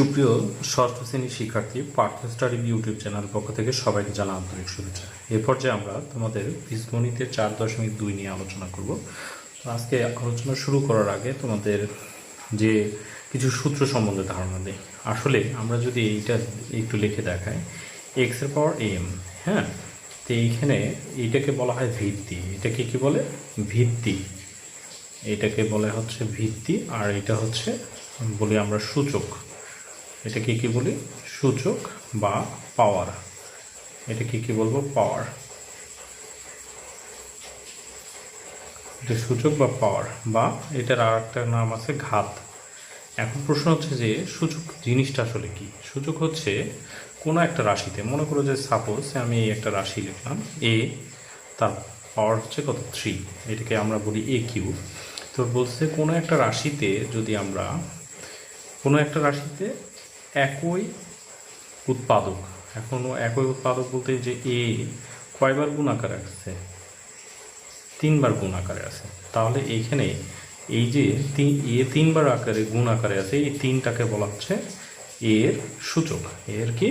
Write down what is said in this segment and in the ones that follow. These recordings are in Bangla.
সুপ্রিয় ষষ্ঠ শ্রেণির শিক্ষার্থী, পার্থ স্টাডি ইউটিউব চ্যানেল পক্ষ থেকে সবাইকে জানা আন্তরিক শুভেচ্ছা। এ পর্যায়ে আমরা তোমাদের বীজগণিতের চার দশমিক দুই নিয়ে আলোচনা করব। তো আজকে আলোচনা শুরু করার আগে তোমাদের যে কিছু সূত্র সম্বন্ধে ধারণা দেই। আসলে আমরা যদি এইটা একটু লিখে দেখাই এক্সের পাওয়ার এম হ্যাঁ? তো এইখানে এইটাকে বলা হয় ভিত্তি। এটাকে কি বলে? ভিত্তি। এটাকে বলে হচ্ছে ভিত্তি, আর এটা হচ্ছে বলি আমরা সূচক। এটাকে কি বলি? সূচক বা পাওয়ার এটাকে কি বলব? পাওয়ার এটা সূচক বা পাওয়ার বা এটার আর একটা নাম আছে ঘাত। এখন প্রশ্ন হচ্ছে যে, সূচক জিনিসটা আসলে কি? সূচক হচ্ছে কোনো একটা রাশিতে, মনে করো যে সাপোজ আমি একটা রাশি লিখলাম এ তার পাওয়ার হচ্ছে কত? থ্রি এটাকে আমরা বলি এ কিউ তো বলছে কোনো একটা রাশিতে যদি আমরা, কোনো একটা রাশিতে একই উৎপাদক। এখনও একই উৎপাদক বলতে যে এ কয়বার গুণ আকারে আছে তিনবার গুণ আকারে আছে তাহলে এইখানে এই যে তিন, এ তিনবার আকারে গুণ আকারে আছে এই তিনটাকে বলা হচ্ছে এর সূচক। এর কি?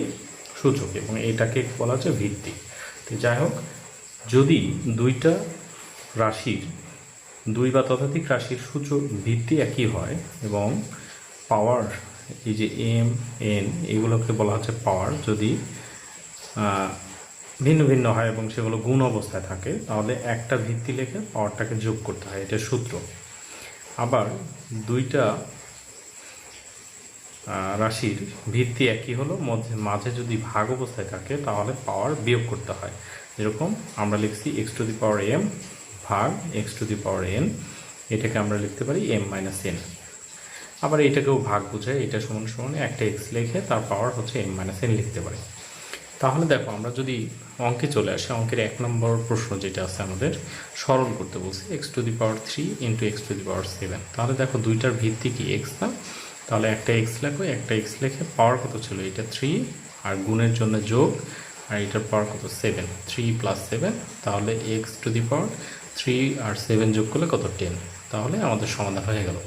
সূচক। এবং এটাকে বলা হচ্ছে ভিত্তি। তো যাই হোক, যদি দুইটা রাশির, দুই বা ততোধিক রাশির সূচক, ভিত্তি একই হয় এবং পাওয়ার এই যে এম এন এগুলোকে বলা হচ্ছে পাওয়ার। যদি ভিন্ন ভিন্ন হয় এবং সেগুলো গুণ অবস্থায় থাকে, তাহলে একটা ভিত্তি লেখে পাওয়ারটাকে যোগ করতে হয়, এটা সূত্র। আবার দুইটা রাশির ভিত্তি একই হলো, মধ্যে, মাঝে যদি ভাগ অবস্থায় থাকে, তাহলে পাওয়ার বিয়োগ করতে হয়। যেরকম আমরা লিখছি x to the power m ভাগ x to the power n এটাকে আমরা লিখতে পারি এম মাইনাস এন আবার এটাকেও ভাগ বোঝায় এটা সমান সমান একটা এক্স লিখে তার পাওয়ার হচ্ছে এম মাইনাস এন লিখতে পারি। তাহলে দেখো, আমরা যদি অঙ্কে চলে আসি, অঙ্কের এক নম্বর প্রশ্ন যেটা আছে আমাদের, সরল করতে বলছি x to the power three into x to the power seven তাহলে দেখো, দুইটার ভিত্তি কি এক্স না? তাহলে একটা এক্স লেখো, একটা এক্স লেখে পাওয়ার কত ছিল? এটা থ্রি আর গুণের জন্য যোগ, আর এটার পাওয়ার কত? সেভেন থ্রি প্লাস সেভেন তাহলে x to the power three R seven যোগ করলে কত? টেন তাহলে আমাদের সমাধান হয়ে গেল।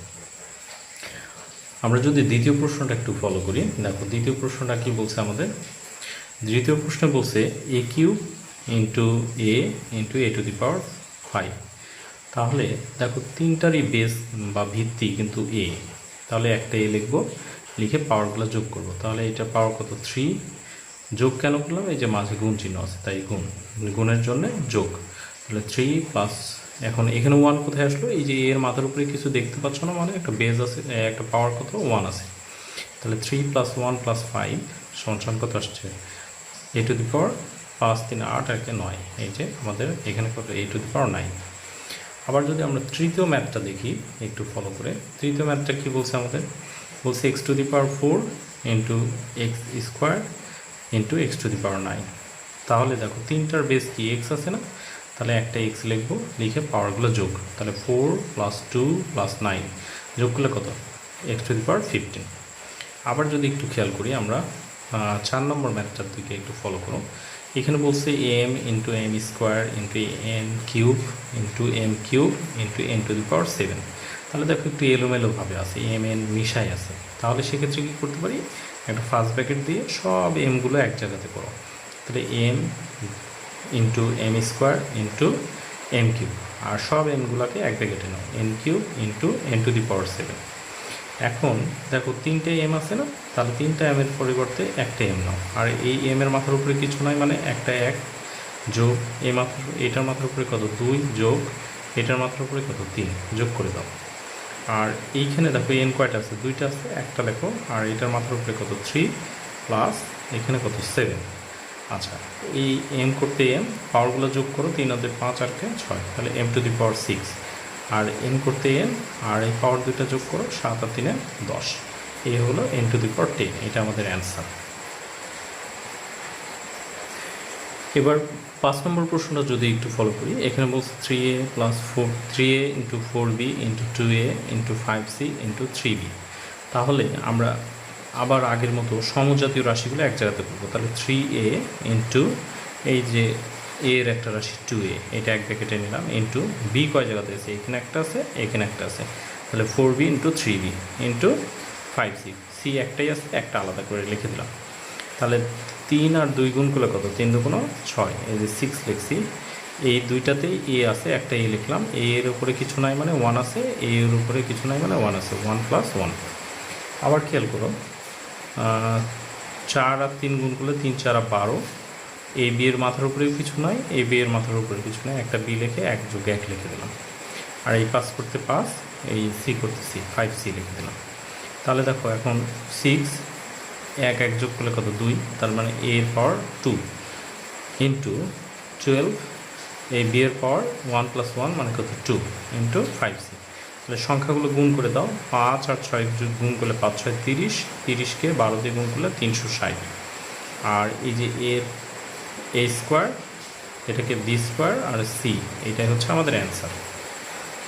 আমরা যদি দ্বিতীয় প্রশ্নটা একটু ফলো করি, দেখো দ্বিতীয় প্রশ্নটা কি বলছে আমাদের? দ্বিতীয় প্রশ্ন বলছে a cube into a into a to the power five তাহলে দেখো তিনটারই বেস বা ভিত্তি কিন্তু এ তাহলে একটা এ লিখব, লিখে পাওয়ারগুলো যোগ করব। তাহলে এটা পাওয়ার কত? থ্রি যোগ কেন করলাম? এই যে মাঝে গুণ চিহ্ন আছে, তাই গুণ। গুণের জন্য যোগ। তাহলে থ্রি প্লাস এখন এখানে ওয়ান কোথায় আসলো? এই যে এর মাথার উপরে কিছু দেখতে পাচ্ছ না মানে একটা বেজ আছে একটা পাওয়ার কত ওয়ান আছে। তাহলে three plus one plus five সমান কত আসছে? এ টু দি পাওয়ার পাঁচ তিন আট আর একে নয়। এই যে আমাদের এখানে কত? এ টু দি পাওয়ার নাইন আবার যদি আমরা তৃতীয় ম্যাথটা দেখি, একটু ফলো করে। তৃতীয় ম্যাথটা কি বলছে আমাদের? বলছে x to the power four into x square into x to the power nine তাহলে দেখো, তিনটার বেস কি এক্স আছে না? তাহলে একটা এক্স লিখব, লিখে পাওয়ারগুলো যোগ। তাহলে four plus two plus nine যোগ করলে কত? X to the power fifteen আবার যদি একটু খেয়াল করি আমরা চার নম্বর ম্যাথটার দিকে একটু ফলো করো এখানে বলছে m into m square into n cube into m cube into n to the power seven তাহলে দেখো একটু এলোমেলোভাবে আছে এম এন মিশাই আছে। তাহলে সেক্ষেত্রে কী করতে পারি? একটা ফার্স্ট ব্র্যাকেট দিয়ে সব এমগুলো এক জায়গাতে করো। তাহলে m into m square into m cube আর সব এমগুলোকে এক ব্র্যাকেটে নাও। N cube into n to the power seven এখন দেখো তিনটে এম আছে না? তাহলে তিনটা এম এর পরিবর্তে একটা এম নাও। আর এই এম এর মাথার উপরে কিছু নয় মানে একটা এক যোগ এই মাথার এটার মাথার উপরে কত? দুই যোগ এটার মাথার উপরে কত? তিন। যোগ করে দাও। আর এইখানে দেখো এন কয়টা আছে? দুইটা আছে, একটা লেখো। আর এটার মাথার উপরে কত? থ্রি প্লাস এখানে কত? সেভেন আচ্ছা এই এম করতে এম পাওয়ারগুলো যোগ করো তিন অর্ধে পাঁচ আর কে ছয়, তাহলে m to the power six R n করতে এন আর এই পাওয়ার দুইটা যোগ করো সাত আর তিনে দশ। এই হলো n to the power ten এটা আমাদের অ্যান্সার এবার পাঁচ নম্বর প্রশ্নটা যদি একটু ফলো করি, এখানে বলছে three a plus four three a into four b into two a into five c into three b তাহলে আমরা আবার আগের মতো সমজাতীয় রাশিগুলো এক জায়গাতে করব। তাহলে থ্রি এ ইন্টু এই যে এর একটা রাশি টু এ এটা এক ব্যাকেটে নিলাম ইন্টু বি কয় জায়গাতে আছে? এখানে একটা আছে, এখানে একটা আছে। তাহলে four b into three b into five c c একটাই আছে, একটা আলাদা করে লিখে দিলাম। তাহলে তিন আর দুই গুণ করলে কত? তিন দুগুণ ছয়। এই যে সিক্স লিখছি, এই দুইটাতেই এ আছে, একটা এ লিখলাম। এ এর উপরে কিছু নাই মানে ওয়ান আছে এ এর উপরে কিছু নাই মানে ওয়ান আছে ওয়ান প্লাস ওয়ান আবার খেয়াল করো চার আর তিন গুণ করলে তিন, চার আর বারো। এই বিয়ের মাথার উপরেও কিছু নাই, এই বিয়ের মাথার উপরে কিছু নয় একটা বি লিখে এক যোগ এক লিখে দিলাম। আর এই পাস করতে পাস এই সি করতে সি ফাইভ সি লিখে দিলাম। তাহলে দেখো এখন সিক্স এক এক যোগ করলে কত? দুই। তার মানে এ এর পাওয়ার টু ইন্টু টুয়েলভ এই বি এর পাওয়ার ওয়ান প্লাস ওয়ান মানে কত? টু ইন্টু ফাইভ সি তাহলে সংখ্যাগুলো গুণ করে দাও। পাঁচ আর ছয় গুণ করলে পাঁচ, ছয় তিরিশ। তিরিশকে বারো দিয়ে গুণ করলে তিনশো ষাট। আর এই যে এর এ স্কোয়ার, এটাকে বি স্কোয়ার আর সি, এটাই হচ্ছে আমাদের অ্যান্সার।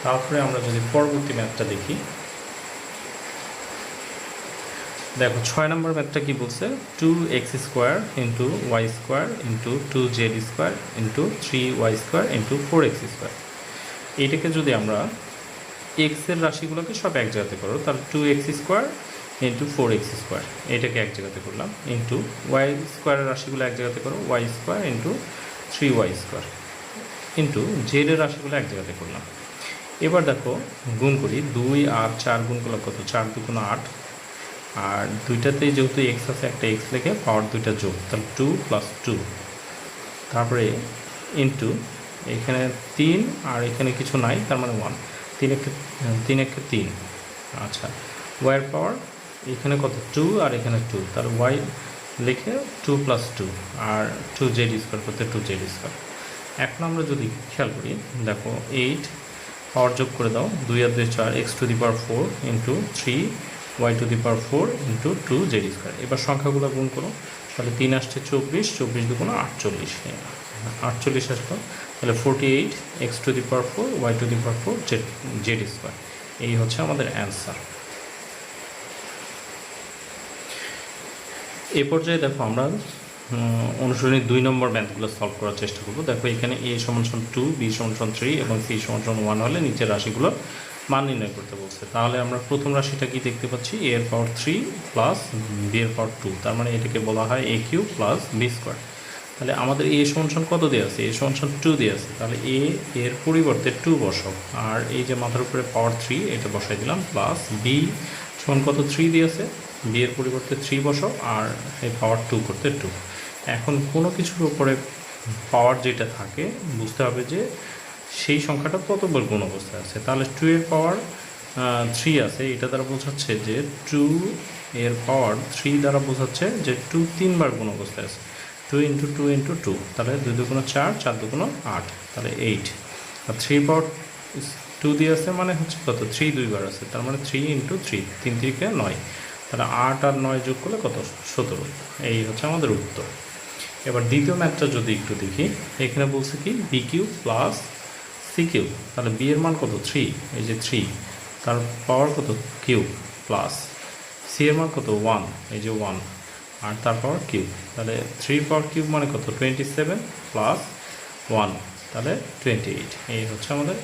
তারপরে আমরা যদি পরবর্তী ম্যাথটা দেখি। দেখো, ছয় নম্বর ম্যাথটা কি বলছে? Two x square into y square into two z square into three y square into four x square. এইটাকে যদি আমরা এক্সের রাশিগুলোকে সব এক জায়গাতে করো। তাহলে two x square into four x square এটাকে এক জায়গাতে করলাম। ইন্টু ওয়াই স্কোয়ারের রাশিগুলো এক জায়গাতে করো। Y square into three y square into জেডের রাশিগুলো এক জায়গাতে করলাম। এবার দেখো, গুণ করি। দুই আর চার গুণ করলে কত? চার দুগুণ আট। আর দুইটাতেই যেহেতু এক্স আছে, একটা এক্স লেখে পাওয়ার দুইটা যোগ। তাহলে টু প্লাস টু তারপরে ইন্টু এখানে তিন, আর এখানে কিছু নাই, তার মানে ওয়ান তিন একে তিন একে তিন। আচ্ছা ওয়াইয়ের পাওয়ার এখানে কত? টু আর এখানে টু তার ওয়াই লিখে টু প্লাস টু আর টু জেড স্কোয়ার করতে টু জেড স্কোয়ার এখন আমরা যদি খেয়াল করি, দেখো এইট পাওয়ার যোগ করে দাও, দুই আর দুই চার x to the power four into three y to the power four into two z square এবার সংখ্যাগুলো গুণ করো, তাহলে তিন আসছে চব্বিশ চব্বিশ দুগুণ আটচল্লিশ। আটচল্লিশ আসলো তাহলে forty eight x to the power four y to the power four z z square এই হচ্ছে আমাদের অ্যান্সার এ পর্যায়ে দেখো আমরা উম, দুই নম্বর ম্যাথগুলো সলভ করার চেষ্টা করব। দেখো এখানে এ সমান টু বি সমান থ্রি এবং সি সমান ওয়ান হলে নিচের রাশিগুলো মান নির্ণয় করতে বলছে। তাহলে আমরা প্রথম রাশিটা কি দেখতে পাচ্ছি? এ এর পাওয়ার থ্রি প্লাস বি এর পাওয়ার টু তার মানে এটাকে বলা হয় a cube plus b square তাহলে আমাদের এ সমান কত দেওয়া আছে? এ সমান টু দেওয়া আছে। তাহলে এ এর পরিবর্তে টু বসাও। আর এই যে মাথার উপরে পাওয়ার থ্রি এটা বসাই দিলাম প্লাস বি সমান কত থ্রি দিয়েছে বি এর পরিবর্তে থ্রি বসাও, আর এই পাওয়ার টু করতে টু এখন কোনো কিছুর উপরে পাওয়ার যেটা থাকে, বুঝতে হবে যে সেই সংখ্যাটা কতবার গুণ অবস্থায় আছে। তাহলে টু এর পাওয়ার থ্রি আছে। এটা দ্বারা বোঝাচ্ছে যে টু এর পাওয়ার থ্রি দ্বারা বোঝাচ্ছে যে টু তিনবার গুণ অবস্থায় আছে। Two into two into two তাহলে দুই দুগুণ চার চার দুগুণ আট, তাহলে এইট আর থ্রি পাওয়ার টু দিয়ে আছে মানে হচ্ছে কত? থ্রি দুইবার আছে, তার মানে থ্রি ইন্টু থ্রি তিন থেকে নয়। তাহলে আট আর নয় যোগ করলে কত? সতেরো। এই হচ্ছে আমাদের উত্তর। এবার দ্বিতীয় ম্যাথটা যদি একটু দেখি, এখানে বলছে কি? B cube plus c cube তাহলে বি এর মান কত? থ্রি এই যে থ্রি তার পাওয়ার কত? কিউ প্লাস সি এর মান কত? ওয়ান এই যে ওয়ান আর তার পাওয়ার কিউব। তাহলে থ্রি পাওয়ার কিউব মানে কত? টোয়েন্টি সেভেন প্লাস ওয়ান তাহলে টোয়েন্টি এইট এই হচ্ছে আমাদের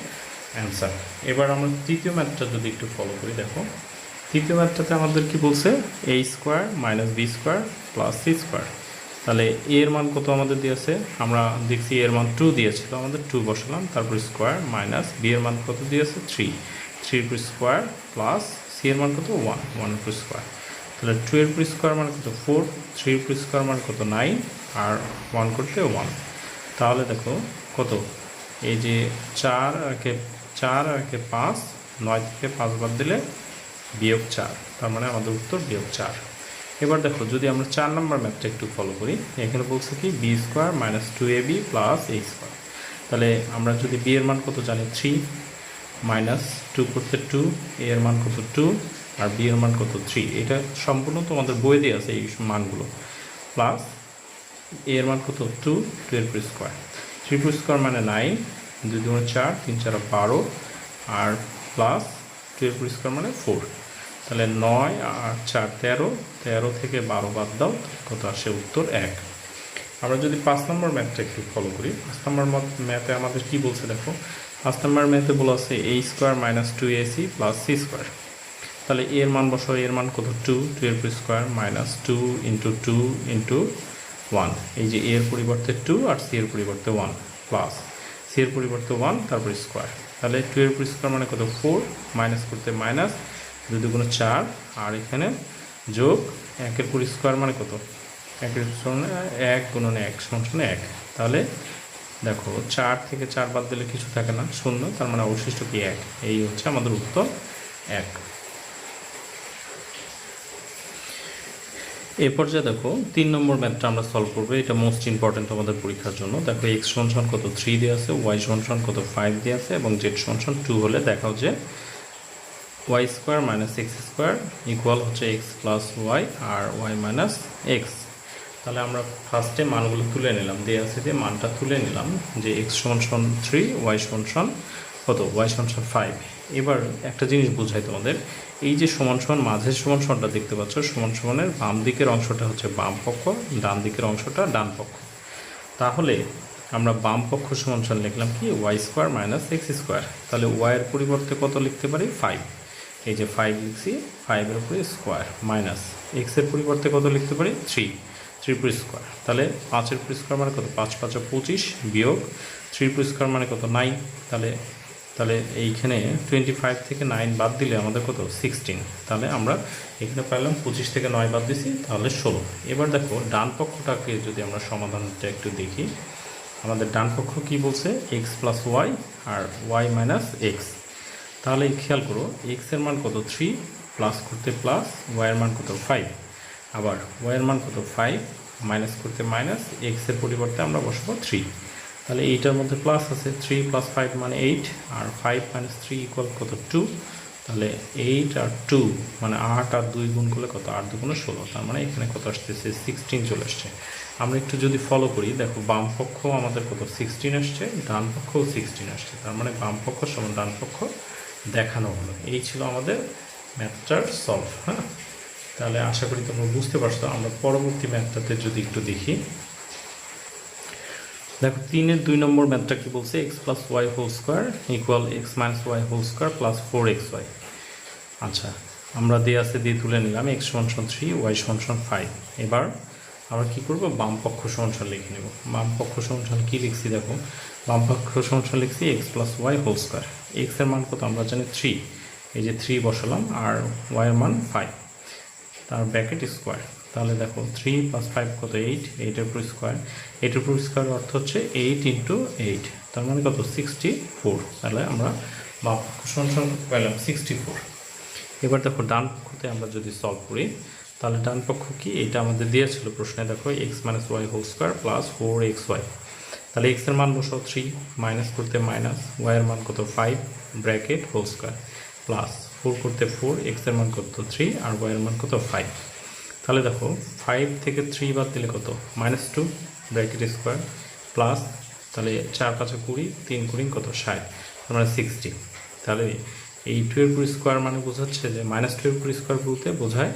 অ্যান্সার এবার আমরা তৃতীয় ম্যাথটা যদি একটু ফলো করি, দেখো। তৃতীয় ম্যাথটাতে আমাদের কি বলছে? A square minus B square plus C square তাহলে এ এর মান কত আমাদের দিয়েছে? আমরা দেখছি এর মান টু দিয়েছিল আমাদের টু বসালাম। তারপর স্কোয়ার মাইনাস বি এর মান কত দিয়েছে? Three three square plus C এর মান কত? ওয়ান ওয়ান স্কোয়ার তাহলে টু এর উপর স্কোয়ার মানে কত? ফোর থ্রির উপর স্কোয়ার মানে কত? নাইন আর ওয়ান করতে ওয়ান তাহলে দেখো কত? এই যে চার আর একে, চার আর একে পাঁচ, নয় থেকে পাঁচ বাদ দিলে বিয়োগ চার। তার মানে আমাদের উত্তর বিয়োগ চার। এবার দেখো, যদি আমরা চার নম্বর ম্যাপটা একটু ফলো করি, এখানে বলছে কি B square minus two A B plus A square তাহলে আমরা যদি বি এর মান কত জানি? থ্রি মাইনাস টু করতে টু এ এর মান কত টু আর বি এর মান কত? থ্রি এটা সম্পূর্ণ তোমাদের বই দিয়ে আছে এই মানগুলো। প্লাস এ এর মান কত? টু টু এর স্কোয়ার থ্রি টু স্কোয়ার মানে নাইন দুই দুগুণ চার, তিন চার বারো। আর প্লাস টু এর স্কোয়ার মানে ফোর তাহলে নয় আর চার তেরো তেরো থেকে বারো বাদ দাও কত আসে? উত্তর এক। আমরা যদি পাঁচ নম্বর ম্যাথটা একটু ফলো করি। পাঁচ নম্বর ম্যাথে আমাদের কি বলছে দেখো? পাঁচ নম্বর ম্যাথে বলা আছে A square minus two A C plus C square তাহলে এর মান বসাও এর মান কত? টু টু এর square minus two into two into one এই যে এর পরিবর্তে টু আর সি এর পরিবর্তে ওয়ান প্লাস সি এর পরিবর্তে ওয়ান তারপর স্কোয়ার। তাহলে টু এর স্কোয়ার মানে কত? ফোর মাইনাস করতে মাইনাস দুই দুগুণ চার, আর এখানে যোগ একের পরি স্কোয়ার মানে কত? একের এক গুণন এক সমান এক। তাহলে দেখো, চার থেকে চার বাদ দিলে কিছু থাকে না, শূন্য, তার মানে অবশিষ্ট কি এক? এই হচ্ছে আমাদের উত্তর এক। এই পর্যায়ে দেখো, তিন নম্বর ম্যাথটা আমরা সলভ করব। এটা মোস্ট ইম্পর্টেন্ট আমাদের পরীক্ষার জন্য। দেখো এক্স সমান কত থ্রি দিয়ে আছে ওয়াই সমান কত ফাইভ দিয়ে আছে, এবং জেড সমান টু হলে দেখাও যে Y square minus X square equal হচ্ছে এক্স প্লাস ওয়াই আর ওয়াই মাইনাস এক্স তাহলে আমরা ফার্স্টে মানগুলো তুলে নিলাম। দিয়ে আছে দিয়ে মানটা তুলে নিলাম যে এক্স সমান থ্রি ওয়াই সমান কত? ওয়াই সমান ফাইভ এবার একটা জিনিস বোঝাই তোমাদের। এই যে সমান সমান মাঝের সমান সমানটা দেখতে পাচ্ছ, সমান সমানের বাম দিকের অংশটা হচ্ছে বাম পক্ষ, ডান দিকের অংশটা ডান পক্ষ। তাহলে আমরা বাম পক্ষ সমান সমান লিখলাম কি? Y square minus X square. তাহলে ওয়াইয়ের পরিবর্তে কত লিখতে পারি? ফাইভ। এই যে ফাইভ লিখছি ফাইভের উপরে স্কোয়ার মাইনাস এক্সের পরিবর্তে কত লিখতে পারি? থ্রি। থ্রি পুর স্কোয়ার। তাহলে পাঁচের পুর স্কোয়ার মানে কত? পাঁচ, পাঁচে, পঁচিশ বিয়োগ থ্রি পুর স্কোয়ার মানে কত? নাইন। তাহলে তাহলে এইখানে টোয়েন্টি ফাইভ থেকে নাইন বাদ দিলে আমাদের কত? সিক্সটিন তাহলে আমরা এখানে পাইলাম পঁচিশ থেকে নয় বাদ দিছি, তাহলে ষোলো। এবার দেখো, ডান পক্ষটাকে যদি আমরা সমাধানটা একটু দেখি, আমাদের ডান পক্ষ কি বলছে? এক্স প্লাস ওয়াই আর ওয়াই মাইনাস এক্স তাহলে খেয়াল করো এক্সের মান কত? থ্রি প্লাস করতে প্লাস ওয়াইয়ের মান কত? ফাইভ আবার ওয়াইয়ের মান কত? ফাইভ মাইনাস করতে মাইনাস এক্সের পরিবর্তে আমরা বসবো থ্রি তাহলে এইটার মধ্যে প্লাস আছে থ্রি প্লাস ফাইভ মানে এইট আর ফাইভ মাইনাস থ্রি ইকুয়াল কত টু তাহলে এইট আর টু মানে আট আর দুই গুণ করলে কত? আট দুগুণে ষোলো, তার মানে এখানে কত আসতেছে? সিক্সটিন চলে আসছে। আমরা একটু যদি ফলো করি, দেখো বাম পক্ষ আমাদের কত? সিক্সটিন আসছে, ডান পক্ষও সিক্সটিন আসছে, তার মানে বাম পক্ষ সমান ডান পক্ষ দেখানো হলো। এই ছিল আমাদের ম্যাথটার সলভ হ্যাঁ? তাহলে আশা করি তোমরা বুঝতে পারছ। আমরা পরবর্তী ম্যাথটাতে যদি একটু দেখি। দেখো, তিনের দুই নম্বর ম্যাথটা কি বলছে? X plus Y whole square equal X minus Y whole square plus four X Y আচ্ছা আমরা দিয়ে আছে, দিয়ে তুলে নিলাম এক্স সমান থ্রি ওয়াই সমান ফাইভ এবার আমরা কী করব? বাম পক্ষ সমান লিখে নেব। বাম পক্ষ সমান কী লিখছি দেখো? বাম পক্ষ সমান লিখছি X plus Y whole square এক্সের মান কত? আমরা জানি থ্রি এই যে থ্রি বসালাম, আর ওয়াইয়ের মান ফাইভ তার ব্র্যাকেট স্কোয়ার তাহলে দেখো থ্রি প্লাস ফাইভ কত এইট এইটের উপর স্কোয়ার এইটের উপর স্কোয়ার অর্থ হচ্ছে এইট ইন্টু এইট তার মানে কত? সিক্সটি ফোর তাহলে আমরা সমান কত পেলাম সিক্সটি ফোর এবার দেখো ডান পক্ষতে আমরা যদি সলভ করি, তাহলে ডান পক্ষ কি? এটা আমাদের দিয়েছিল প্রশ্নে, দেখো X minus Y whole square plus four X Y তাহলে এক্সের মান বসাও থ্রি মাইনাস করতে মাইনাস ওয়াইয়ের মান কত? Five bracket whole square plus four করতে ফোর এক্সের মান কত? থ্রি আর ওয়াইয়ের মান কত? ফাইভ তাহলে দেখো ফাইভ থেকে থ্রি বাদ দিলে কত? Minus two bracket square plus তাহলে চার পাঁচে কুড়ি, তিন কুড়ি কত? ষাট। মানে সিক্সটি তাহলে এই টু এর স্কোয়ার মানে বোঝাচ্ছে যে মাইনাস টু এর স্কোয়ার বলতে বোঝায়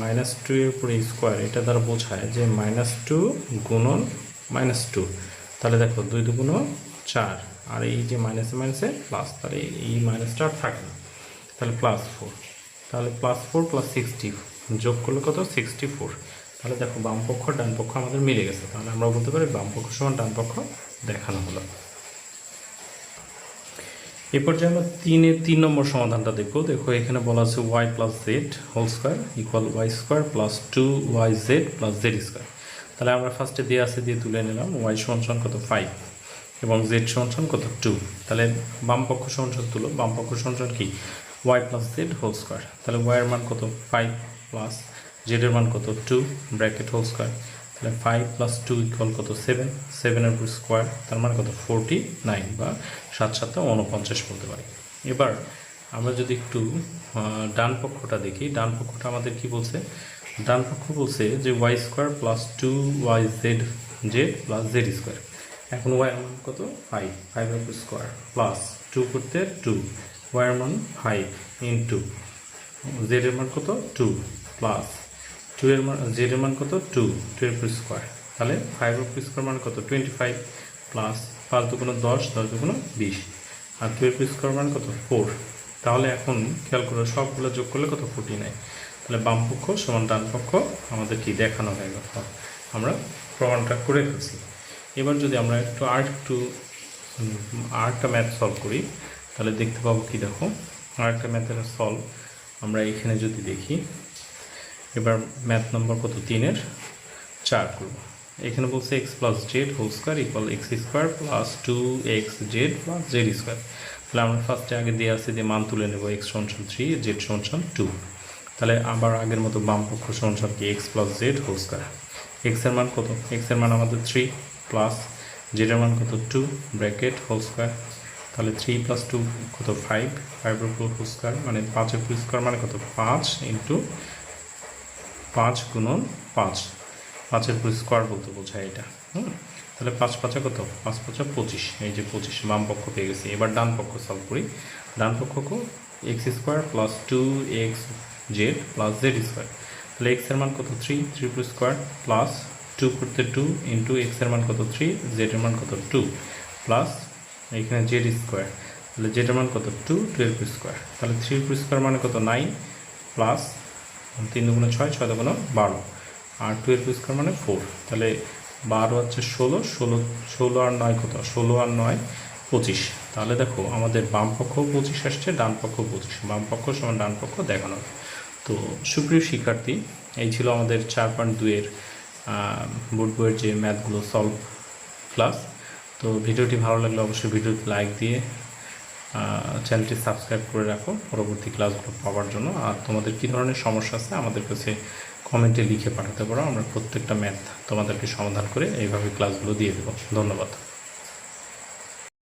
মাইনাস টু এর উপরে স্কোয়ার এটা দ্বারা বোঝায় যে মাইনাস টু গুণন মাইনাস টু তাহলে দেখো, দুই দুগুণ চার। আর এই যে মাইনাসে মাইনাসে প্লাস তাহলে এই মাইনাসটা আর থাকে না। তাহলে প্লাস ফোর তাহলে প্লাস ফোর প্লাস সিক্সটি যোগ করলে কত? সিক্সটি ফোর তাহলে দেখো, বাম পক্ষ, ডান পক্ষ আমাদের মিলে গেছে। তাহলে আমরা বলতে পারি বাম পক্ষ সমান ডান পক্ষ দেখানো হলো। এ পর্যায়ে আমরা তিনের তিন নম্বর সমাধানটা দেখব। দেখো, এখানে বলা আছে Y plus Z whole square equal Y square plus two Y Z plus Z square তাহলে আমরা ফার্স্টে দিয়ে আছে, দিয়ে তুলে নিলাম। ওয়াই সমান সমান কত? ফাইভ এবং জেড সমান সমান কত? টু তাহলে বাম পক্ষ সমান সমান তুলো। বাম পক্ষ সমান সমান কি? Y plus Z whole square তাহলে ওয়াইয়ের মান কত? ফাইভ প্লাস জেডের মান কত? টু ব্র্যাকেট হোল স্কোয়ার তাহলে ফাইভ প্লাস টু ইকুয়াল কত? সেভেন সেভেনের উপর স্কোয়ার তার মানে কত? ফোরটি নাইন বা সাত সাতটা উনপঞ্চাশ বলতে পারি। এবার আমরা যদি একটু ডান পক্ষটা দেখি, ডান পক্ষটা আমাদের কি বলছে? ডান পক্ষ বলছে যে Y square plus two Y Z Z plus Z square এখন ওয়াই মান কত? ফাইভ উপর স্কোয়ার প্লাস টু করতে টু ওয়াই মান ফাইভ ইন্টু জেড এর মান কত? টু প্লাস টু এর মান জেড এর মান কত? টু টু এর উপর স্কোয়ার তাহলে ফাইভ এর উপর স্কোয়ার মান কত? টোয়েন্টি ফাইভ প্লাস পাঁচ দুগুণ দশ দশ দুগুণ বিশ। আর টু এর উপর স্কোয়ার মান কত? ফোর তাহলে এখন খেয়াল করো সবগুলো যোগ করলে কত? ফোর্টি নাইন তাহলে বাম পক্ষ সমান ডান পক্ষ আমাদের কি দেখানো হয়ে গেল? আমরা প্রমাণটা করে ফেলছি। এবার যদি আমরা একটু আর একটু উম, আর একটা ম্যাথ সলভ করি তাহলে দেখতে পাবো কি দেখো? আর একটা ম্যাথের সলভ আমরা এখানে যদি দেখি, এবার ম্যাথ নম্বর কত? তিনের। চার করব। এখানে বলছে X plus Z whole square equal X square plus two X Z plus Z square তাহলে আমরা ফার্স্টে আগে দিয়ে আসছি দিয়ে মান তুলে নেব এক্স সমান থ্রি জেড সমান টু তাহলে আবার আগের মতো বাম পক্ষ সমান কি X plus Z whole square এক্সের মান কত? এক্সের মান আমাদের থ্রি প্লাস জেডের মান কত? টু ব্র্যাকেট হোল স্কোয়ার তাহলে থ্রি প্লাস টু কত ফাইভ ফাইভের হোল স্কোয়ার মানে পাঁচের ফুল স্কোয়ার মানে কত? পাঁচ ইন্টু পাঁচ গুণন পাঁচ। পাঁচের পুরো স্কোয়ার বলতে বোঝায় এটা, হুম? তাহলে পাঁচ পাঁচা কত? পাঁচ পাঁচা পঁচিশ। এই যে পঁচিশ, বাম পক্ষ পেয়ে গেছি। এবার ডান পক্ষ সলভ করি। ডান পক্ষকে X square plus two X Z plus Z square তাহলে এক্সের মান কত? Three three two square plus two করতে টু ইন্টু এক্সের মান কত? থ্রি জেডের মান কত? টু প্লাস এখানে জেড স্কোয়ার তাহলে জেডের মান কত? টু টুয়েলভ স্কোয়ার তাহলে থ্রি স্কোয়ার মানে কত? নাইন প্লাস তিন দুগুণে ছয় ছয় দুগুণে বারো, আর টুয়েলভ স্কোয়ার মানে ফোর তাহলে বারো হচ্ছে ষোলো ষোলো ষোলো আর নয় কত? ষোলো আর নয় পঁচিশ, তাহলে দেখো আমাদের বাম পক্ষ পঁচিশ আসছে, ডান পক্ষ পঁচিশ, বাম পক্ষ সমান ডান পক্ষ দেখানো তো সুপ্রিয় শিক্ষার্থী, এই ছিল আমাদের চার পয়েন্ট দুইয়ের বোর্ড বইয়ের যে ম্যাথগুলো সলভ ক্লাস তো ভিডিওটি ভালো লাগলে অবশ্যই ভিডিওতে লাইক দিয়ে চ্যানেলটি সাবস্ক্রাইব করে রাখো পরবর্তী ক্লাসগুলো পাওয়ার জন্য। আর তোমাদের কী ধরনের সমস্যা আছে আমাদের কাছে কমেন্টে লিখে পাঠাতে পারো। আমরা প্রত্যেকটা ম্যাথ তোমাদেরকে সমাধান করে এইভাবে ক্লাসগুলো দিয়ে দেবো। ধন্যবাদ।